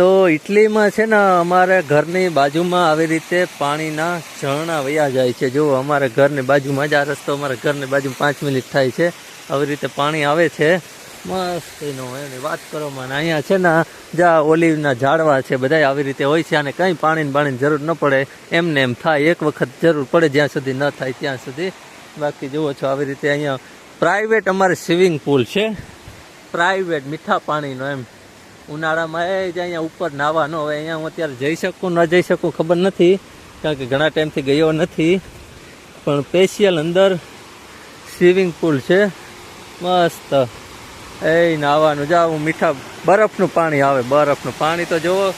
તો ઇટલીમાં છે ને અમારે ઘરની બાજુમાં આવી રીતે પાણીના ઝરણા વયા જાય છે. જો અમારે ઘરની બાજુમાં જ આ રસ્તો અમારા ઘરની બાજુ પાંચ મિનિટ થાય છે. આવી રીતે પાણી આવે છે. મસ્ત એનો એની વાત કરવામાં અહીંયા છે ને જ્યાં ઓલિવના ઝાડવા છે બધા આવી રીતે હોય છે. અને કંઈ પાણીની બાણીની જરૂર ન પડે. એમને એમ થાય, એક વખત જરૂર પડે જ્યાં સુધી ન થાય ત્યાં સુધી. બાકી જુઓ છો, આવી રીતે અહીંયા પ્રાઇવેટ અમારે સ્વિમિંગ પુલ છે. પ્રાઇવેટ મીઠા પાણીનો એમ. ઉનાળામાં એ જ અહીંયા ઉપર નાવાનો. હવે અહીંયા હું અત્યારે જઈ શકું, ન જઈ શકું ખબર નથી, કારણ કે ઘણા ટાઈમથી ગયો નથી. પણ સ્પેશિયલ અંદર સ્વિમિંગ પુલ છે. મસ્ત. એ નાવાનું. જાવ મીઠા બરફનું પાણી આવે, બરફનું. પાણી તો જુઓ.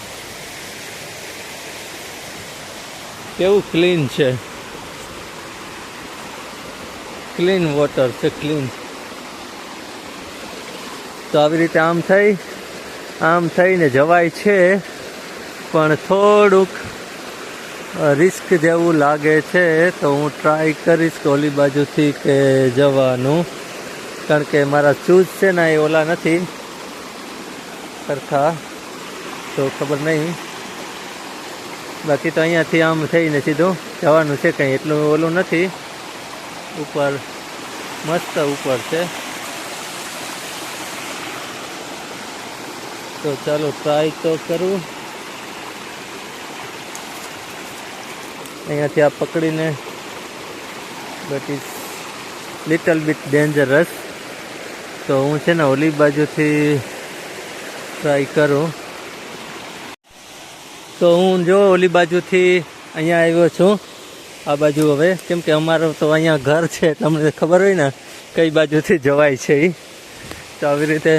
કેવું ક્લીન છે. ક્લીન વોટર છે ક્લીન તો આવી રીતે આમ થઈ. આમ થઈને જવાય છે, પણ થોડુંક રિસ્ક જેવું લાગે છે, તો હું ટ્રાય કરીશ કે ઓલી બાજુથી કે જવાનું. કારણ કે મારા ચૂઝ છે ને, એ ઓલા નથી. સરખા. તો ખબર નહીં. બાકી તો અહીંયાથી આમ થઈને સીધું જવાનું છે, કંઈ એટલું ઓલું નથી. ઉપર, મસ્ત ઉપર છે. તો ચાલો ટ્રાય તો કરું. અહીંયાથી આ પકડીને but is little bit dangerous તો હું છે ને ઓલી બાજુથી ટ્રાય કરું. તો હું જો ઓલી બાજુથી અહીંયા આવ્યો છું. આ બાજુ હવે, કેમ કે અમારો તો અહીંયા ઘર છે, તમને ખબર હોય ને, કઈ બાજુથી જવાય છે એ તો આવી રીતે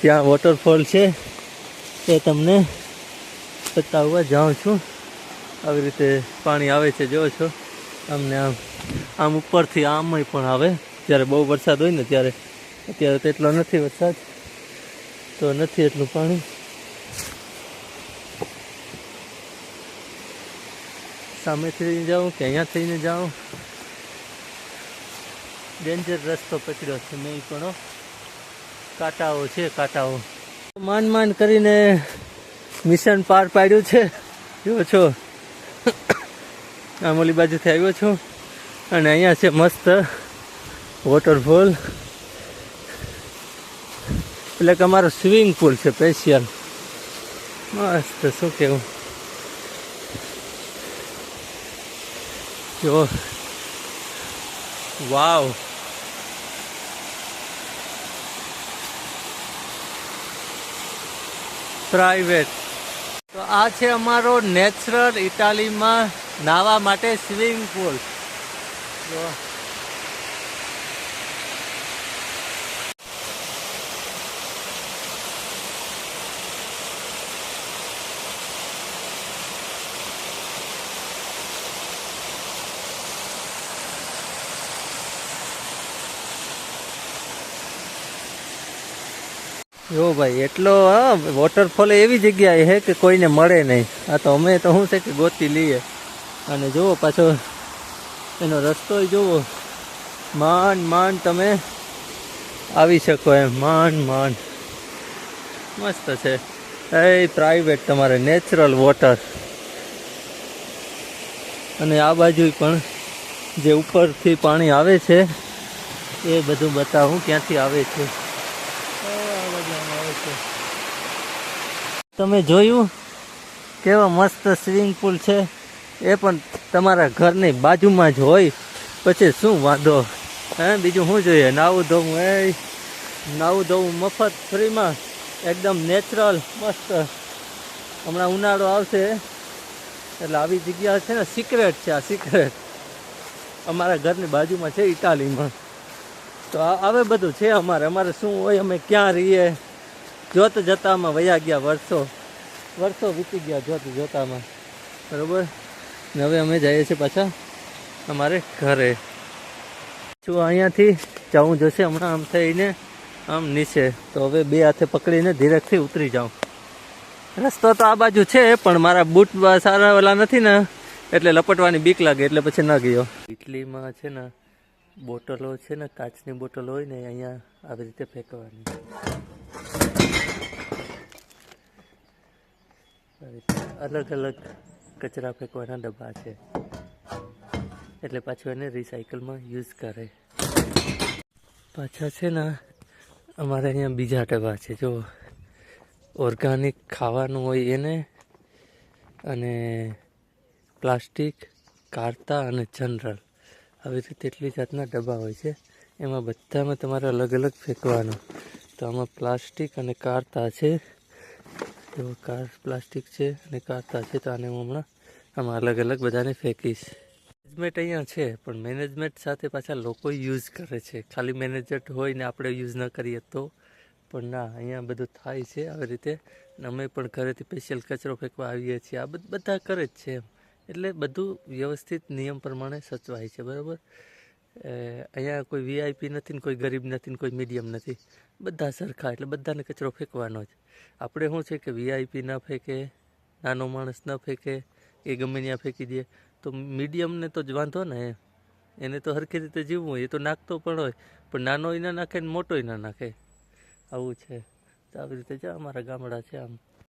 ત્યાં વોટરફોલ છે, એ તમને બતાવવા જાઉં છું. આવી રીતે પાણી આવે છે જો છો. અમને આમ આમ ઉપરથી આમય પણ આવે. જ્યારે બહુ વરસાદ હોય ને ત્યારે, અત્યારે તો એટલો નથી વરસાદ. તો નથી એટલું પાણી. સામે થઈને જાઉં કે અહીંયા થઈને જાઉં? ડેન્જર રસ્તો પકડ્યો છે મેં પણ. કાંટાઓ છે, કાંટાઓ. માંડ માંડ કરીને મિશન પાર પાડ્યું છે. જો છો. આમ ઓલી બાજુથી આવ્યો છું. અને અહીંયા છે મસ્ત વોટરફોલ એટલે કે અમારો સ્વિમિંગ પુલ છે સ્પેશિયલ મસ્ત, શું કેવું? જો. વાવ. પ્રાઇવેટ. તો આ છે અમારો નેચરલ ઇટાલીમાં નાહવા માટે સ્વિમિંગ પુલ. જો જો ભાઈ, એટલો, હા વોટરફોલ એવી જગ્યાએ છે કે કોઈને મળે નહીં. આ તો અમે તો શું છે કે ગોતી લઈએ. અને જુઓ પાછો એનો રસ્તો જુઓ. માંડ માંડ તમે આવી શકો એમ. માંડ માંડ મસ્ત છે. એ પ્રાઇવેટ તમારે નેચરલ વોટર અને આ બાજુ પણ જે ઉપરથી પાણી આવે છે, એ બધું બતાવું ક્યાંથી આવે છે. તમે જોયું? કેવા મસ્ત સ્વિમિંગ પુલ છે. એ પણ તમારા ઘરની બાજુમાં જ હોય. પછી શું વાંધો? હે, બીજું શું જોઈએ? નાવું ધોવું, એ નાવું ધોવું મફત ફ્રીમાં. એકદમ નેચરલ, મસ્ત. હમણાં ઉનાળો આવશે. એટલે આવી જગ્યા છે ને સિક્રેટ છે આ સિક્રેટ અમારા ઘરની બાજુમાં છે ઇટાલીમાં તો આવે બધું છે અમારે. અમારે શું હોય, અમે ક્યાં રહીએ? જોત જતામાં વયા ગયા વર્ષો. વર્ષો વીતી ગયા જોત જોતામાં બરોબર? ને હવે અમે જઈએ છીએ પાછા અમારે ઘરે. છું અહીંયાથી જવું જશે હમણાં આમ થઈને આમ નીચે. તો હવે બે હાથે પકડીને ધીરેકથી ઉતરી જાઉં. રસ્તો તો આ બાજુ છે, પણ મારા બૂટ સારા ઓલા નથી ને. એટલે લપટવાની બીક લાગે, એટલે પછી ન ગયો. ઇટલીમાં છે ને, બોટલો છે ને, કાચની બોટલો હોય ને, અહીંયા આવી રીતે ફેંકવાની. અલગ અલગ કચરા ફેંકવાના ડબ્બા છે. એટલે પાછું એને રિસાયકલમાં યુઝ કરે. પાછા છે ને, અમારે અહીંયા બીજા ડબ્બા છે. જો ઓર્ગાનિક ખાવાનું હોય એને અને પ્લાસ્ટિક કારતા અને જનરલ આવી રીતે એટલી જાતના ડબ્બા હોય છે. એમાં બધામાં તમારે અલગ અલગ ફેંકવાનું. તો આમાં પ્લાસ્ટિક અને કારતા છે. જો કાર, પ્લાસ્ટિક છે અને કારતા છે તો આને હું હમણાં આમાં અલગ અલગ બધાને ફેંકીશ. મેનેજમેન્ટ અહીંયા છે, પણ મેનેજમેન્ટ સાથે પાછા લોકો યુઝ કરે છે. ખાલી મેનેજર હોય ને આપણે યુઝ ન કરીએ તો. પણ ના, અહીંયા બધું થાય છે આવી રીતે. અમે પણ ઘરેથી સ્પેશિયલ કચરો ફેંકવા આવીએ છીએ. આ બધ- કરે જ છે એમ. એટલે બધું વ્યવસ્થિત નિયમ પ્રમાણે સચવાય છે, બરાબર? અહીંયા કોઈ વીઆઈપી નથી ને કોઈ ગરીબ નથી ને કોઈ મીડિયમ નથી. બધા સરખા એટલે બધાને કચરો ફેંકવાનો જ. આપણે શું છે કે વીઆઈપી ન ફેંકે, નાનો માણસ ન ફેંકે, એ ગમે ત્યાં ફેંકી દે. તો મીડિયમને તો જ વાંધો ને. એને તો સરખી રીતે જીવવું હોય, એ તો નાખતો પણ હોય. પણ નાનોય ના નાખે ને મોટોય ના નાખે. આવું છે. તો આવી રીતે જો અમારા ગામડા છે આમ.